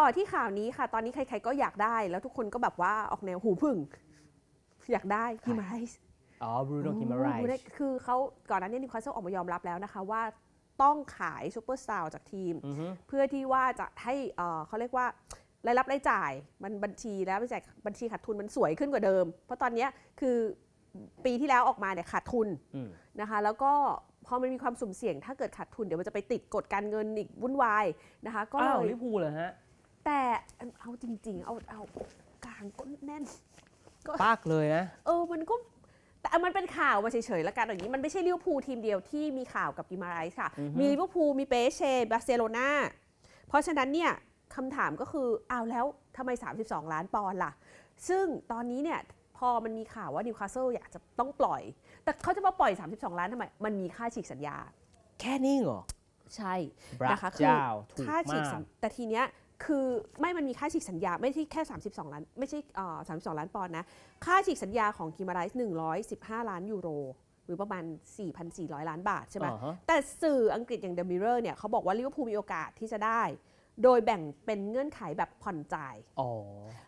ต่อที่ข่าวนี้ค่ะ ตอนนี้ใครๆก็อยากได้ แล้วทุกคนก็แบบว่าออกแนวหูพึ่ง อยากได้ฮิมาไรส์อ๋อบรูโนกิมาไรส์คือเขาก่อนหน้านี้นิวคาสเซิลออกมายอมรับแล้วนะคะว่าต้องขายซูเปอร์สตาร์จากทีมอือฮึเพื่อที่ว่าจะให้เอ่อเขาเรียกว่ารายรับรายจ่ายมันบัญชีแล้วบัญชีบัญชีขาดทุนมันสวยขึ้นกว่าเดิม เพราะตอนเนี้ยคือปีที่แล้วออกมาเนี่ยขาดทุนอืมนะคะ แล้วก็พอมันมีความสุ่มเสี่ยงถ้าเกิดขาดทุนเดี๋ยวมันจะไปติดกฎการเงินอีกวุ่นวายนะคะ ก็อ้าวเลยลิเวอร์พูลเหรอฮะ แต่เอาจริง ๆ เอาเอากลางก็แน่น ปากเลยนะ เออมันก็แต่มันเป็นข่าวมาเฉยๆแล้วกันอย่างนี้ มันไม่ใช่ลิเวอร์พูลทีมเดียวที่มีข่าวกับกิมาไรส์ค่ะ อือฮึ มีลิเวอร์พูลมีเปเช่บาร์เซโลนาเพราะฉะนั้นเนี่ยคำถามก็คืออ้าวแล้วทำไม 32 ล้านปอนด์ล่ะ ซึ่งตอนนี้เนี่ยพอมันมีข่าวว่านิวคาสเซิลอยากจะต้องปล่อย แต่เขาจะมาปล่อย 32 ล้านทำไม มันมีค่าฉีกสัญญา แค่นี้เหรอใช่พระนะคะคือเจ้าถูกค่าฉีมากสัญกแต่ทีเนี้ย คือไม่มันมีค่าฉีกสัญญาไม่ใช่แค่ 32 ล้าน ไม่ใช่เอ่อ32ล้านปอนด์นะ ค่าฉีกสัญญาของกิมาไรส์115ล้านยูโร หรือประมาณ 4,400 ล้านบาทใช่ไหมอ่าฮะแต่สื่ออังกฤษอย่าง The Mirror เนี่ยเขาบอกว่าลิเวอร์พูลมีโอกาสที่จะได้ โดยแบ่งเป็นเงื่อนไขแบบผ่อนจ่ายอ๋อ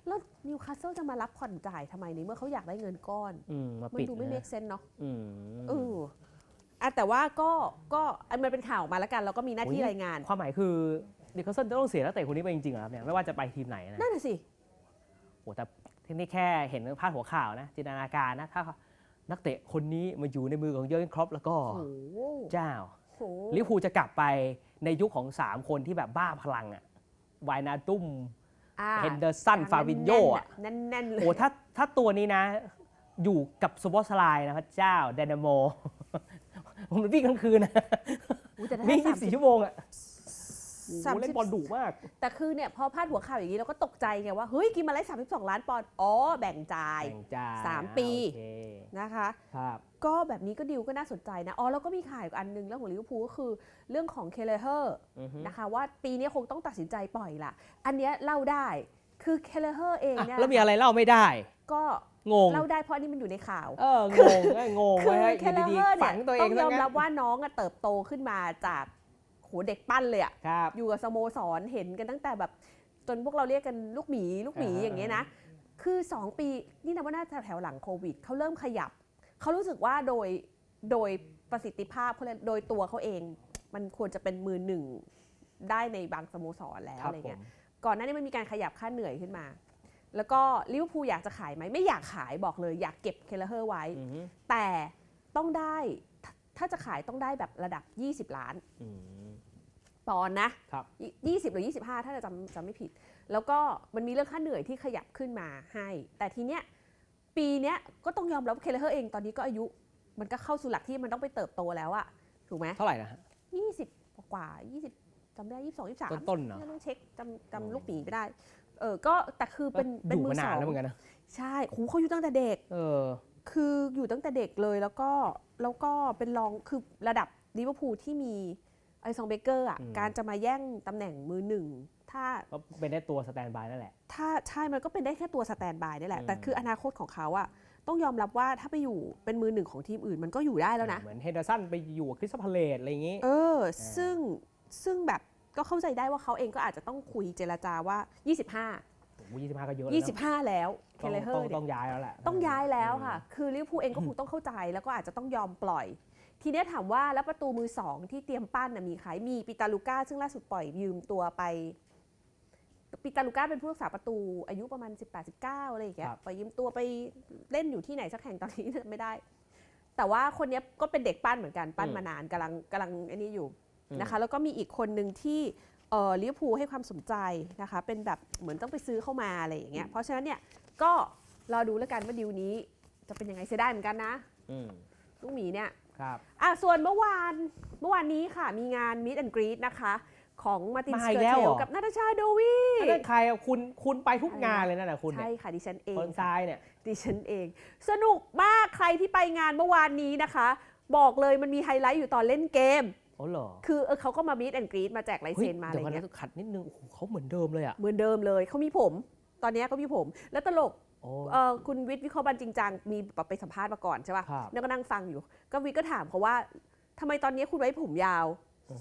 แล้วนิวคาสเซิลจะมารับผ่อนจ่ายทำไมในเมื่อเขาอยากได้เงินก้อนอืมมามันปิดดูไม่นะเมคเซนเนาะอืมเอออะแต่ว่าก็ก็อันมันเป็นข่าวออกมาแล้วกัน แล้วก็มีหน้าที่โอ้ยรายงาน ความหมายคือ ดิคาสเซนจะต้องเสียนักเตะคนนี้ไปจริงๆเหรอครับเนี่ยไม่ว่าจะไปทีมไหนนะนั่นน่ะสิโอ้แต่ที่นี่แค่เห็นพาดหัวข่าวนะ จินตนาการนะ ถ้านักเตะคนนี้มาอยู่ในมือของเยอร์เกนครอปแล้วก็โอ้โหเจ้าโหลิเวอร์พูลจะกลับไปในยุคของ 3 คนที่แบบบ้าพลังอะวายนาตุ้มอ่าเฮนเดอร์สันฟาวินโยอะแน่นๆเลยโอ้ถ้าถ้าตัวนี้นะ อยู่กับซูเปอร์สไลน์นะพระเจ้าเดนโมมันวิ่งกลางคืนนะอุ๊ยแต่ถ้าวิ่งสามสิบ24ชั่วโมงอะ สามโอ้โหเล่สิบนบอลดุมาก แต่คือเนี่ยพอพาดหัวข่าวอย่างนี้เราก็ตกใจไงว่าเฮ้ยกินมาไล่สามสิบสองล้านปอนด์อ๋อแบ่งจ่าย แบ่งจ่ายสามปี โอเคนะคะ ครับ ก็แบบนี้ก็ดิวก็น่าสนใจนะอ๋อแล้วก็มีข่าวอีกอันหนึงเรื่องของลิเวอร์พูลก็คือเรื่องของเคเลเฮอร์อือฮึนะคะว่าปีนี้คงต้องตัดสินใจปล่อยละอันเนี้ยเล่าได้คือเคเลเฮอร์เองอะเนี่ยแล้วมีอะไรเล่าไม่ได้ ก็งง เล่าได้เพราะอันนี้มันอยู่ในข่าว เอองงเอ้ยงงคืไว้อให้เคอยู่เลดีเฮอร์ๆเนี่ฝัยงตัวเอต้องงยอมซะงั้น รับว่าน้องอะเติบโตขึ้นมาจากโหเด็กปั้นเลยอะครับ อยู่กับสโมสรเห็นกันตั้งแต่แบบจนพวกเราเรียกกันลูกหมีลูกหมีอ่าฮะอย่างเงี้ยนะ คือ 2 ปีนี่นะว่าน่าจะแถวหลังโควิดเขาเริ่มขยับ เขารู้สึกว่าโดยโดยประสิทธิภาพเขาเรียกโดยตัวเขาเอง มันควรจะเป็นมือหนึ่งได้ในบางสโมสรแล้วครับอะไรผเงี้มยก่อนหน้านี้มันมีการขยับค่าเหนื่อยขึ้นมา แล้วก็ลิเวอร์พูลอยากจะขายไหมไม่อยากขายบอกเลย อยากเก็บเคลเฮอร์ไว้ อือฮึแต่ต้องได้ถ้าถ้าจะขายต้องได้แบบระดับ 20 ล้าน อืม ปอนด์นะครับยี่สิบหรือ25ถ้าจะจำจำไม่ผิด แล้วก็มันมีเรื่องค่าเหนื่อยที่ขยับขึ้นมาให้ แต่ทีเนี้ยปีเนี้ยก็ต้องยอมรับว่าเคเลเฮอร์เองตอนนี้ก็อายุ มันก็เข้าสู่หลักที่มันต้องไปเติบโตแล้วอะถูกไหมเท่าไหร่นะฮะยี่สิบกว่ายี่สิบจำไม่ได้ยี่สิบสองยี่สิบสามต้นๆเนาะต้องเช็คจำอ๋อจำลูกหมีไม่ได้เออก็แต่คือเป็นเป็นอยู่มือมาสนาอนงแล้วเหมือนกันนะใช่โหเขาอยู่ตั้งแต่เด็กเออคืออยู่ตั้งแต่เด็กเลยแล้วก็แล้วก็เป็นรองคือระดับลิเวอร์พูลที่มี ไอซองเบเกอร์อะอืม การจะมาแย่งตำแหน่งมือหนึ่งถ้า ก็เป็นได้ตัวสแตนบายนั่นแหละ ถ้าใช่ มันก็เป็นได้แค่ตัวสแตนบายนี่แหละ อืม แต่คืออนาคตของเขาอะต้องยอมรับว่าถ้าไปอยู่เป็นมือหนึ่งของทีมอื่น มันก็อยู่ได้แล้วนะ เหมือนเฮนเดอร์สันไปอยู่กับคริสตัลพาเลตอะไรอย่างงี้ เออ ซึ่งซึ่งแบบก็เข้าใจได้ว่าเขาเองก็อาจจะต้องคุยเจรจาว่า 25โอ้โหยี่สิบห้าก็เยอะแล้วนะ25 แล้วเคต้องเลเฮอต้องร์เนี่ยต้องย้ายแล้วแหละต้องย้ายแล้วค่ะ คือลิเวอร์พูลเองก็คงต้องเข้าใจแล้วก็อาจจะต้องยอมปล่อย ทีเนี้ยถามว่าแล้วประตูมือสองที่เตรียมปั้นน่ะมีใครมีปิตาลูก้าซึ่งล่าสุดปล่อยยืมตัวไปปิตาลูก้าเป็นผู้รักษาประตูอายุประมาณ 18 19อะไรอย่างเงี้ยปล่อยยืมตัวไปเล่นอยู่ที่ไหนสักแห่งตอนนี้ไม่ได้ แต่ว่าคนเนี้ยก็เป็นเด็กปั้นเหมือนกันปั้นมานานกำลังกำลังอันนี้อยู่อืมนะคะ แล้วก็มีอีกคนหนึ่งที่เอ่อลิเวอร์พูลให้ความสนใจนะคะ เป็นแบบเหมือนต้องไปซื้อเข้ามาอะไรอย่างเงี้ยเพราะฉะนั้นเนี่ยก็รอดูแล้วกันว่าดิวนี้จะเป็นยังไงเสียดายเหมือนกันนะอืมลูกหมีเนี่ย ครับอะส่วนเมื่อวานเมื่อวานนี้ค่ะ มีงาน Meet and Greet นะคะ ของมาตินมาสอีเกกอแล้วร์เทเหรลอ กับนาตาชาโดวีถ้าเกิดใครอะคุณคุณไปทุกงานเลยนั่นแหละคุณเนี่ใช่ยค่ะดิฉันเอง คนซ้ายเนี่ย ดิฉันเอง สนุกมากใครที่ไปงานเมื่อวานนี้นะคะ บอกเลยมันมีไฮไลท์อยู่ตอนเล่นเกมโอ้เหรอคือเออเขาก็มา Meet and Greet มาแจกลายเฮ้ยเซ็นมาอะไรเดี๋ยวก่อนเงี้ยนะขัดนิดนึงโอ้โหเขาเหมือนเดิมเลยอะเหมือนเดิมเลยเขามีผม ตอนเนี้ยเขามีผม แล้วตลกโอ้เออ คุณวิทย์วิเคราะห์บันจริงจังมีแบบไปสัมภาษณ์มาก่อนใช่ป่ะครับแล้วก็นั่งฟังอยู่ ก็วิทย์ก็ถามเขาว่าทำไมตอนนี้คุณไว้ผมยาว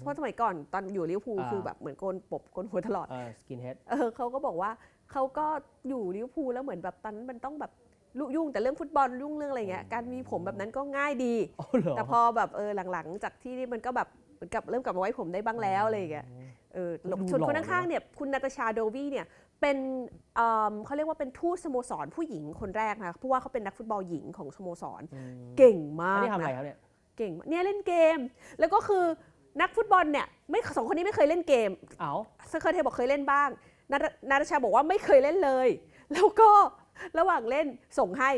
เพราะสมัยก่อนตอนอยู่ลิเวอร์พูลอ่าคือแบบเหมือนโกนปบโกนหัวตลอดเออสกินเฮดเออเขาก็บอกว่าเขาก็อยู่ลิเวอร์พูลแล้วเหมือนแบบตอนนั้นมันต้องแบบลุยุ่งแต่เรื่องฟุตบอลยุ่งเรื่องอะไรเงี้ยการมีผมแบบนั้นก็ง่ายดีอ๋อเหรอแต่พอแบบเออหลังๆ จากที่นี่มันก็แบบเหมือนกับเริ่มกลับมาไว้ผมได้บ้างแล้วอะไรอย่างเงี้ย เออดูส่วนหล่อคนข้างๆเนี่ยคุณนาตาชาโดวีเนี่ยเป็นเอิ่มเขาเรียกว่าเป็นทูตสโมสรผู้หญิงคนแรกนะเพราะว่าเขาเป็นนักฟุตบอลหญิงของสโมสรอืมเก่งมาอันกนี้ทำอะไรนะครับเนี่ยเก่งมากเนี่ยเล่นเกม แล้วก็คือนักฟุตบอลเนี่ยไม่สองคนนี้ไม่เคยเล่นเกมเอาสเคอร์เทบอกเคยเล่นบ้างนาตนาตาชาบอกว่าไม่เคยเล่นเลย แล้วก็ระหว่างเล่นส่งให้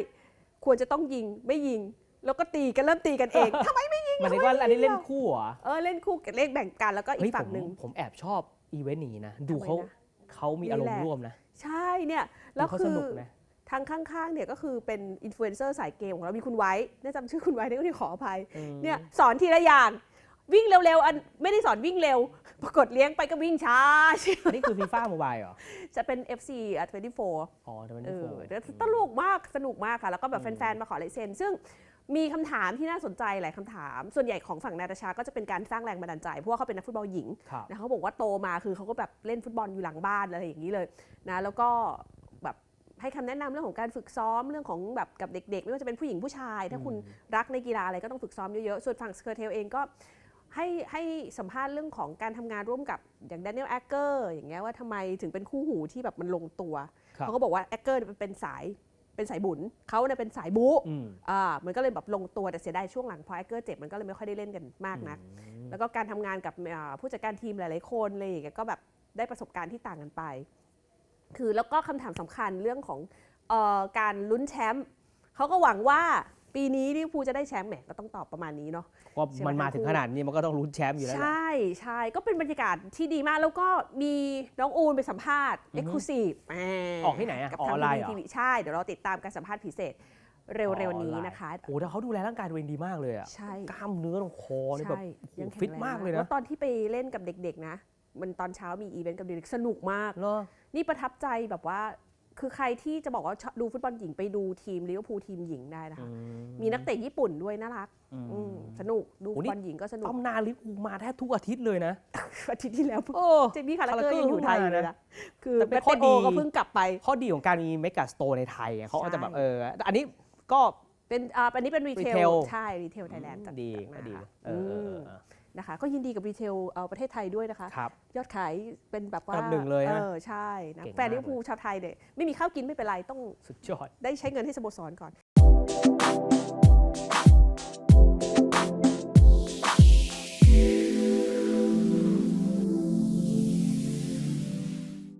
ควรจะต้องยิงไม่ยิง แล้วก็ตีกันเริ่มตีกันเองทำไมไม่ยิง หมายถึงว่าอันนี้เล่นคู่เหรอเออเล่นคู่กับเล่นแบ่งกันแล้วก็อีเฮ้ยกผฝั่งมหนึ่งผมแอบชอบอีเวนต์นี้นะ ดูทำไมเขานะเขามีอารมนี่ณ์แหละร่วมนะ ใช่เนี่ยดูแล้วเขาคืสอนุกนะทางข้างๆเนี่ยก็คือเป็นอินฟลูเอนเซอร์สายเกมของเรา มีคุณไว้น่าจำชื่อคุณไว้ได้ก็ที่ขออภัยอืมเนี่ยสอนทีละอย่างวิ่งเร็วๆอันไม่ได้สอนวิ่งเร็ว ปรากฏเลี้ยงไปก็วิ่งช้าอันนี้คือฟีฟ่าโมบายเหรอ จะเป็น FC อะ24อ๋อเดี๋ยวมันเอโฟอแต่ตลกมากสนุกมากค่ะ แล้วก็แบบแฟนๆ มาขอลายเซ็นซึ่ง มีคำถามที่น่าสนใจหลายคำถาม ส่วนใหญ่ของฝั่งนาตาชาก็จะเป็นการสร้างแรงบันดาลใจ เพราะว่าเขาเป็นนักฟุตบอลหญิงครับนะเขาบอกว่าโตมาคือเขาก็แบบเล่นฟุตบอลอยู่หลังบ้านอะไรอย่างนี้เลยนะแล้วก็แบบให้คำแนะนำเรื่องของการฝึกซ้อมเรื่องของแบบกับเด็ก ๆ ไม่ว่าจะเป็นผู้หญิงผู้ชาย ถ้าคุณรักในกีฬาอะไรก็ต้องฝึกซ้อมเยอะๆส่วนฝั่งสเคอร์เทลเองก็ให้ให้สัมภาษณ์เรื่องของการทำงานร่วมกับอย่างแดเนียลแอคเกอร์อย่างเงี้ยว่าทำไมถึงเป็นคู่หูที่แบบมันลงตัวครับเขาก็บอกว่าแอคเกอร์เป็นสาย เป็นสายบุญเขาเนี่ยเป็นสายบู๊อืมอ่ามันก็เลยแบบลงตัวแต่เสียดายช่วงหลังพอแอคเกอร์เจ็บมันก็เลยไม่ค่อยได้เล่นกันมากนัก แล้วก็การทำงานกับอ่าผู้จัดการทีมหลาย ๆ คนอะไรอย่างเงี้ยก็แบบได้ประสบการณ์ที่ต่างกันไป คือแล้วก็คำถามสำคัญเรื่องของเออการลุ้นแชมป์เขาก็หวังว่า ปีนี้ลิเวอร์พูลจะได้แชมป์แหมก็ต้องตอบประมาณนี้เนาะ ก็ใช่ไหมมันมาทั้งถึงคู่ขนาดนี้มันก็ต้องลุ้นแชมป์อยู่แล้วแหละ ใช่ใช่ก็เป็นบรรยากาศที่ดีมากแล้วก็มีน้องอูนไปสัมภาษณ์อืเอ็อกฮึซ์คลูซีฟออกที่ไหนอะกับอทางอนไลน์เหรอ ทีวีใช่ เดี๋ยวเราติดตามการสัมภาษณ์พิเศษเร็วๆนี้นะคะ โอ้โหแต่เขาดูแลร่างกายตัวเองดีมากเลยอะใช่ กล้ามเนื้อตรงคอนี่แบบใช่โอ้โหยังแข็งฟิตแรงมากเลยแล้นะวตอนที่ไปเล่นกับเด็กๆนะ มันตอนเช้ามีอีเวนต์กับเด็กๆสนุกมาก เนาะนี่ประทับใจแบบว่า คือใครที่จะบอกว่าชอบดูฟุตบอลหญิงไปดูทีมลิเวอร์พูลทีมหญิงได้นะคะ มีนักเตะญี่ปุ่นด้วยน่ารักอืมอืมสนุกดูโอ้ฟุตนี่บอลหญิงก็สนุกตำนานลิเวอร์พูลมาแทบทุกอาทิตย์เลยนะ อาทิตย์ที่แล้วโอ้เจมี่คาราเกอร์ยังอยู่ไทยอยู่เลยนะคือแต่แมเป็นตข้อเตดีโอก็เพิ่งกลับไป ข้อดีของการมีเมกะสโตร์ในไทยอะเขาก็จะแบบใช่เออแต่อันนี้ก็เป็นอ่าอันนี้เป็นรีเทล Retail ใช่รีเทลไทยแลนด์จัดดีจัก็ดดีมาเออเออเออ นะคะก็ยินดีกับรีเทลเอาประเทศไทยด้วยนะคะครับ ยอดขายเป็นแบบว่าอันดับหนึ่งเลยนะเออใช่นะเก่งมาก แฟนลิเวอร์พูลชาวไทยเนี่ยไม่มีข้าวกินไม่เป็นไรต้องสุดยอด ได้ใช้เงินให้สโมสรก่อน